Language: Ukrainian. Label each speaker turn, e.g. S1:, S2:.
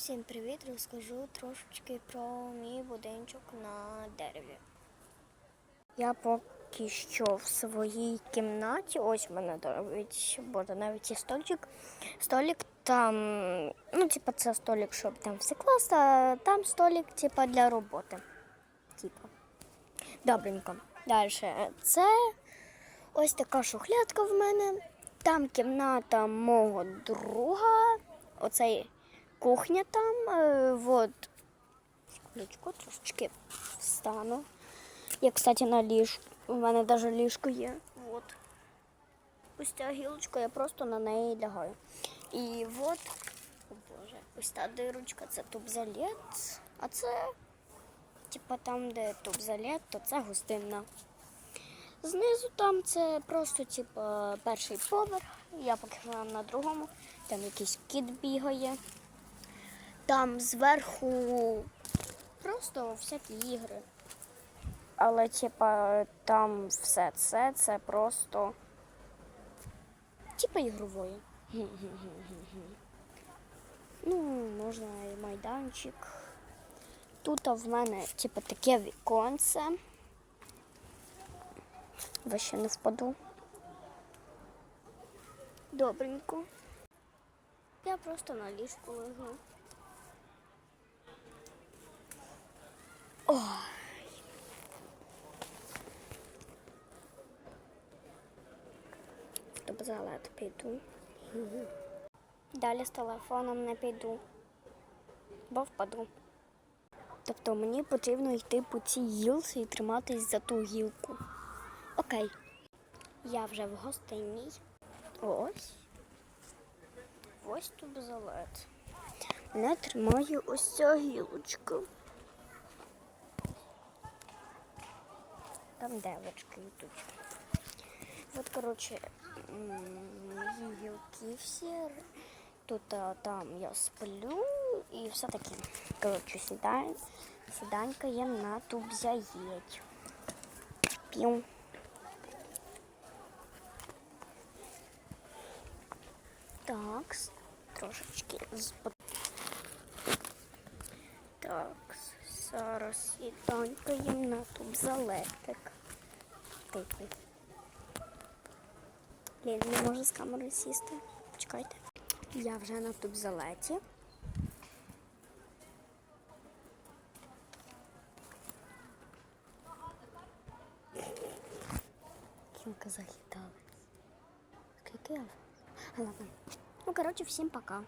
S1: Всім привіт! Розкажу трошечки про мій будиночок на дереві. Я поки що в своїй кімнаті. Ось в мене навіть буде навіть і стольчик. Столик там, ну, типа, це столик, щоб там все класти, а там столик, типа, для роботи. Типа. Добренько. Далі. Це ось така шухлядка в мене. Там кімната мого друга. Оцей кухня там. Е, вот. Секундочку, трошечки встану. Я, кстати, на ліжку. У мене навіть ліжко є. Вот. Ось ця гілочка, я просто на неї лягаю. І от, о Боже, ось та дирочка, це тубзалет, а це, типа там, де тубзалет, то це гостинна. Знизу там це просто типа перший поверх. Я поки що на другому. Там якийсь кіт бігає. Там зверху просто всякі ігри. Але типа там все це, це просто типа ігрової. Ну, можна і майданчик. Тут в мене типа таке віконце. Ви ще не впаду. Добренько. Я просто на ліжку лежу. Ой. В туалет піду. Далі з телефоном не піду, бо впаду. Тобто мені потрібно йти по цій гілці і триматись за ту гілку. Окей. Я вже в гостинній. Ось. Ось тут залет. Мене тримає ось ця гілочка. Там девочки йдуть. От, коротше, м, мої гілки всі. Тут а, там я сплю і все таке. Коротше, сідаю. Сіданька є на тубзяєть. П'ю. Так, трошечки з Так, Зараз і танькаємо на тубзалетик. Тихо. Блін, не можу з камери сісти. Почекайте. Я вже на тубзалеті. Кімка захиталась. Ладно. Ну, коротше, всім пока.